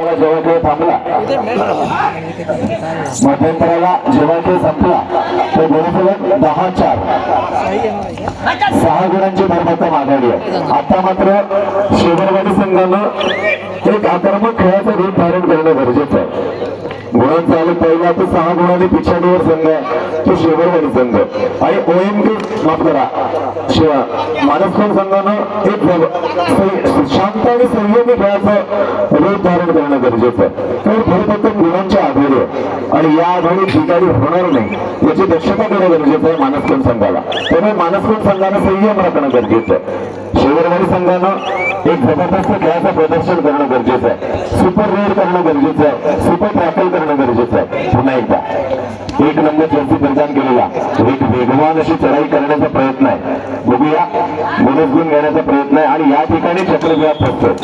जेव्हा खेळ थांबला मध्यंतराला जेव्हा खेळ संपला तर गुणफलक दहा चार सहा गुणांची भरभक्कम आघाडी आहे आता मात्र शेवरवाडी संघानं एक आक्रमक खेळाचं रूप धारण करणं गरजेचं आहे. गुणांचा आले पहिला तर सहा गुणांनी पिछाडीवर संघ आहे. तो शेवटवाडी संघ आणि ओएमडी माफ करा शिवा मानसकोण संघानं एक शांत आणि संयमी खेळाचं रूप धारण करणं गरजेचं आहे. तर फक्त गुणांच्या आघाडी आणि या आघाडीत ठिकाणी होणार नाही याची दक्षता करणं गरजेचं आहे मानसकोण संघाला. त्यामुळे मानसकोण संघानं संयम राखणं गरजेचं आहे. शेवटवाडी संघानं एक जबरदस्त खेळाचं प्रदर्शन करणं गरजेचं आहे. सुपर रेड करणं गरजेचं आहे. सुपर आहे पुन्हा एकदा. एक नंबर जर्सी परिधान केलेला. एक वेगवान अशी चढाई करण्याचा प्रयत्न आहे. बघूया. बोनस गुण घेण्याचा प्रयत्न आहे आणि या ठिकाणी चक्रव्याप फसतोय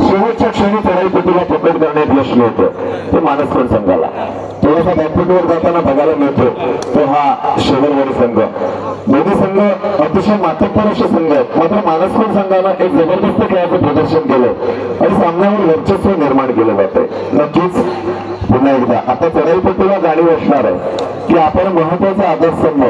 शेवटच्या क्षणी चढाईपट्टीला पकड करण्यात यश मिळतं. ते मानसकोण संघाला. थोडासा बॅकफुटवर जाताना बघायला मिळतो तो हा शेवरवाडी संघ. दोन्ही संघ अतिशय मातब्बर असे संघ आहेत. मात्र मानसकोण संघानं एक जबरदस्त खेळाचं प्रदर्शन केलं आणि सामन्यावर वर्चस्व निर्माण केलं जातंय. नक्कीच पुन्हा एकदा. आता चढाईपट्टीला गाडी असणार आहे. की आपण महत्त्वाचा आदर्शस्तंभ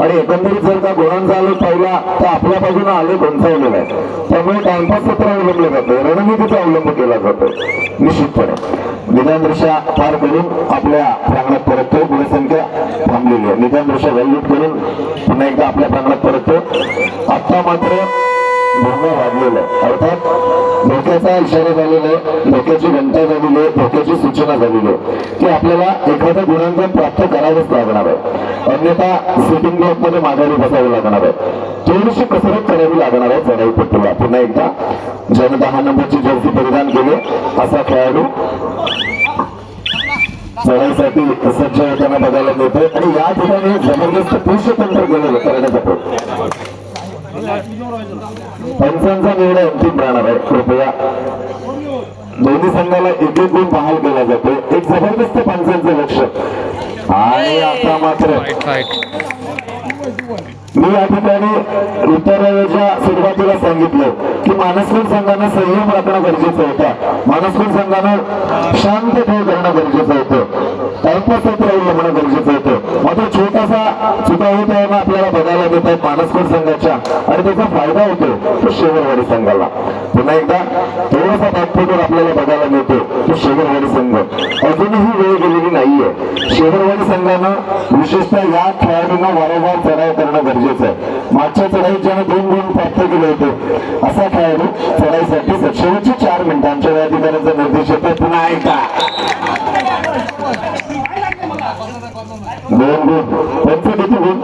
आणि एकंदरीत जर का गुणांचा आलो पहिला तर आपल्या बाजूने आले गोंचावलेला आहे. त्यामुळे टाइमपास सत्र अवलंबलं जातं. रणनीतीचा अवलंब केला जातो. निश्चितपणे. निदान दृश्या पार करून आपल्या प्रांगणात परततो. गुणसंख्या थांबलेली आहे. निदान दृश्या व्हॅल्यूट करून पुन्हा एकदा आपल्या प्रांगणात परततो. आता मात्र भोंगा वाढलेलं आहे. अर्थात धोक्याचा इशारा झालेला आहे धोक्याची घंटा झालेली आहे धोक्याची सूचना झालेली आहे. की आपल्याला एखादं गुणांकन प्राप्त करावंच लागणार आहे. अन्यथा सिटिंग ब्लॉकमध्ये माघारी बसावं लागणार आहे. थोडीशी कसरत करावी लागणार आहे चढाईपट्टीला पुन्हा एकदा ज्यानं दहा नंबरची जर्सी परिधान केली. असा खेळाडू चढाईसाठी सज्ज होताना बघायला मिळतोय. आणि या ठिकाणी जबरदस्त पुरुष तंत्र गेलेलं करण्याचा प्रयत्न पंचांचा निर्णय अंतिम राहणार आहे. कृपया. दोन्ही संघाला एक एक गुण बहाल केला जातो एक जबरदस्त पंचांचं लक्ष. आणि आता मात्र मी या ठिकाणी उत्तराच्या सुरुवातीला सांगितलं की मानसपूर संघानं संयम राखणं गरजेचं होतं. मानसपूर संघानं शांत खेळ करणं गरजेचं होतं. टाइमपास सत्र अवलंबणं गरजेचं होतं. मात्र छोटासा चुका होत आहे ना आपल्याला बघायला मिळत आहे पानसकर संघाच्या आणि त्याचा फायदा होतो तो शेवरवाडी संघाला. पुन्हा एकदा थोडासा बॅकफुटवर आपल्याला बघायला मिळतो तो शेवरवाडी संघ. अजूनही वेळ गेलेली नाहीये. शेवरवाडी संघानं विशेषतः या खेळाडूंना वारंवार चढाव करणं गरजेचं आहे. मागच्या चढाईत ज्यानं दोन गुण प्राप्त केले होते असा खेळाडू चढाईसाठी शेवटचे चार मिनिटांच्या वेळा अधिकाऱ्यांचा निर्देश येतो पुन्हा एकदा. दोन गुण त्यांचे किती गुण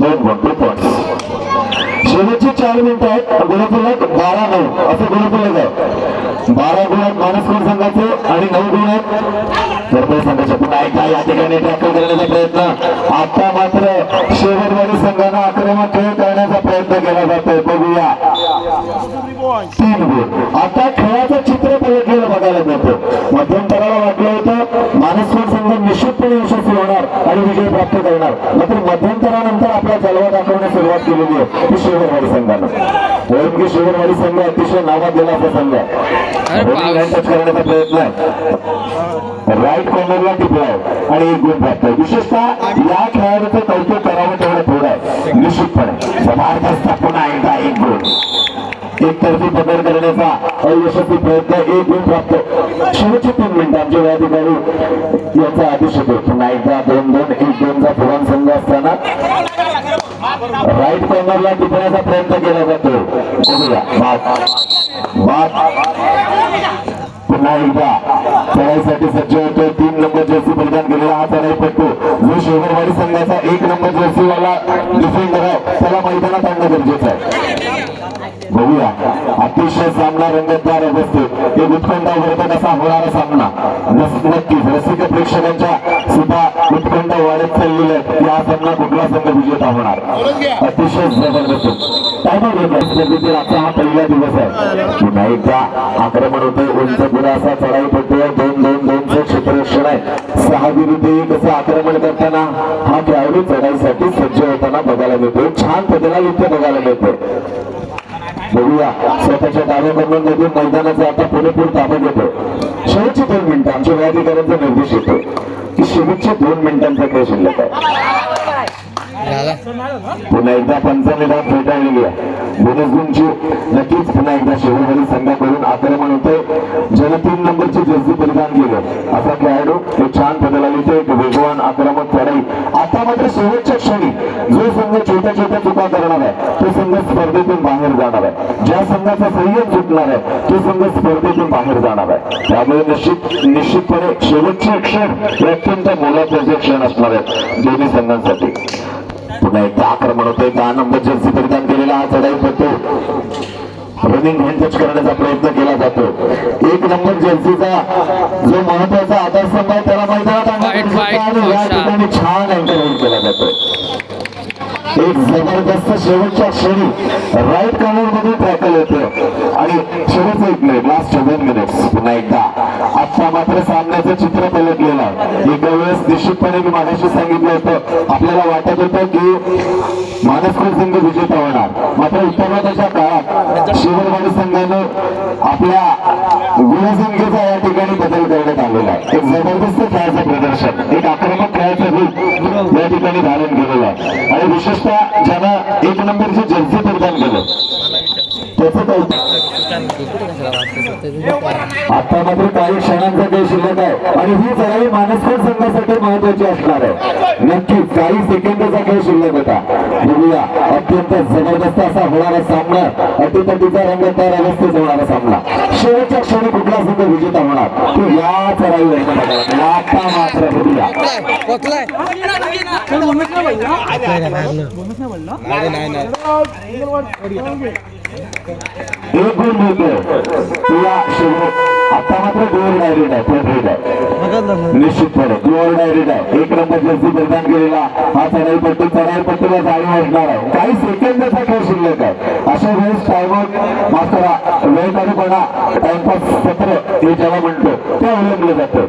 दोन गुण टू पॉईंट शेवटची चार मिनिटं आहेत. गुणफलक बारा नऊ. असं गुणफलक आहे. बारा गुण आहेत मानसपूर संघाचे आणि नऊ गुण आहेत वरपळ संघाचे पुन्हा एकदा या ठिकाणी टॅकल करण्याचा प्रयत्न. आता मात्र शेवटवाडी संघानं आक्रमक खेळ करण्याचा प्रयत्न केला जातोय. बघूया. तीन गुण. आता खेळाचं चित्र पलटलेलं बघायला मिळतं. मध्यंतराला वाटलं होतं. मानसपूर निश्चितपणे यशस्वी होणार आणि विजय प्राप्त करणार मात्र मध्यंतरानंतर आपला जलवा दाखवण्यास सुरुवात केलेली आहे ती शिवरवाडी संघानं ओळखी शिवरवाडी संघ अतिशय नावाजलेला असा संघ आहे. टच करण्याचा प्रयत्न आहे राईट कॉर्नरला टिपलाय आणि एक गुण प्राप्त आहे. विशेषतः या खेळाडूचं कौतुक एकतर्फी पकड करण्याचा अयशस्वी प्रयत्न एक गुण प्राप्त. शेवटचे तीन मिनिटांच्या या याचा आदेश होतो पुन्हा एकदा दोन दोन एक दोनचा पुराण संघ असताना राईट कॉर्नरला टिपण्याचा प्रयत्न केला जातो. पुन्हा एकदा चढाईसाठी सज्ज होतो. तीन नंबर जर्सी परिधान केलेला हा चढाई चढाईपट्टू जो शेवरवाडी संघाचा एक नंबर जर्सीवाला डिफेंडर आहे त्याला मैदानात आणणं गरजेचं आहे. बघूया. अतिशय सामना रंगतदार अवस्थेत एक उत्कंठावर्धक असा होणारा सामना. नक्कीच रसिक प्रेक्षकांच्या सुद्धा उत्कंठ वाढत चाललेली आहे. की हा सामना कुठला संघ विजेता होणार? अतिशय जबरदस्त. टायमर स्पर्धेतील आजचा हा पहिला दिवस आहे. पुन्हा एकदा आक्रमण होते उंच पुढे असा चढाई पडतो दोन दोन दोनचं क्षेत्ररक्षण आहे. सहा विरुद्ध एक असं आक्रमण करताना हा खेळाडू चढाईसाठी सज्ज होताना बघायला मिळतो छान पद्धतीला इथे बघायला मिळतो बघूया स्वतःच्या डाव्या कर्मणमधून मैदानाचा आता पुरेपूर ताबा घेतो. शेवटचे दोन मिनिटं आमच्या व्याधिकाऱ्यांचा निर्देश येतो. की शेवटचे दोन मिनिटांचा खेळ शिल्लक आहे पुन्हा एकदा पंचनिधा फेटाळलेली आहे. बोनस गुणची नक्कीच पुन्हा एकदा शेवटवरील संघाकडून आक्रमण तो संघ स्पर्धेतून बाहेर जाणार आहे. ज्या संघाचा संयम सुटणार आहे तो संघ स्पर्धेतून बाहेर जाणार आहे. त्यामुळे निश्चित निश्चितपणे शेवटचे क्षण हे अत्यंत मोलाचे क्षण असणार आहेत दोन्ही संघांसाठी. पुन्हा एकदा आक्रमण होते दहा नंबर जर्सी परिधान केलेला हा चढाई पडतो रनिंग हँड टच करण्याचा प्रयत्न केला जातो. एक नंबर जर्सीचा जो महत्त्वाचा आधारस्तंभ आहे त्याला मैदानात fight, आणि या Osha. ठिकाणी छान जातो एक जबरदस्त शेवटच्या क्षणी राईट कॉर्नरमध्ये टॅकल होतं आणि शेवटचं एक मिनिट लास्ट सेव्हन मिनिट्स पुन्हा एकदा. आता मात्र सामन्याचं चित्र पलटलेलं आहे. एका वेळेस निश्चितपणे मी मागाशी सांगितलं होतं. आपल्याला वाटत होतं की मानसपूर संघ विजेता होणार? मात्र उत्तराच्या काळात शिवरवाडी संघानं आपल्या गुणसंख्येचा या ठिकाणी बदल करण्यात आलेला आहे. एक जबरदस्त खेळाचं प्रदर्शन. एक आक्रमक खेळाचं रूप या ठिकाणी धारण केलेलं आहे. आणि विशेषतः ज्यानं एक नंबरची जर्सी प्रदान केलं. आता मात्र काही क्षणांचा काही शिल्लक आहे. आणि ही चढाई मानसपूर संघासाठी महत्वाची असणार आहे. नक्की काही सेकंदाचा खेळ शिल्लक होता. बघूया अत्यंत जबरदस्त असा होणारा सामना. अतिपतीचा रंग तयार अवस्थेत होणारा सामना. शेवटच्या क्षणी कुठला संघ विजेता होणार? तो या चढाईवर आता मात्र बघूया. एक गुण मिळतो तुला आता मात्र गोवर डायरेक्ट आहे फ्रंट रेड आहे निश्चितपणे गोवर डायरेक्ट आहे एक नंबर जर्सी केलेला हा चढाई पट्टी चढाई पट्टीला जाळी वाजणार आहे. काही सेकंदाचा खेळ शिल्लक आहे. अशा वेळेस टाइमआउट मास्तर टाइमपास सत्र हे ज्याला म्हणतो ते अवलंबलं जातं.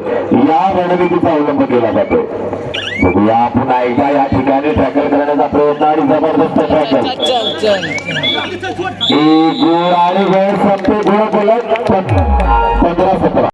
या रणनीतीचा अवलंब केला जातो बघूया पुन्हा एकदा या ठिकाणी टॅकल करण्याचा प्रयत्न आणि जबरदस्त टॅकल एक गोळ आणि वेळ संपते गोळ बोलत पंधरा सतरा.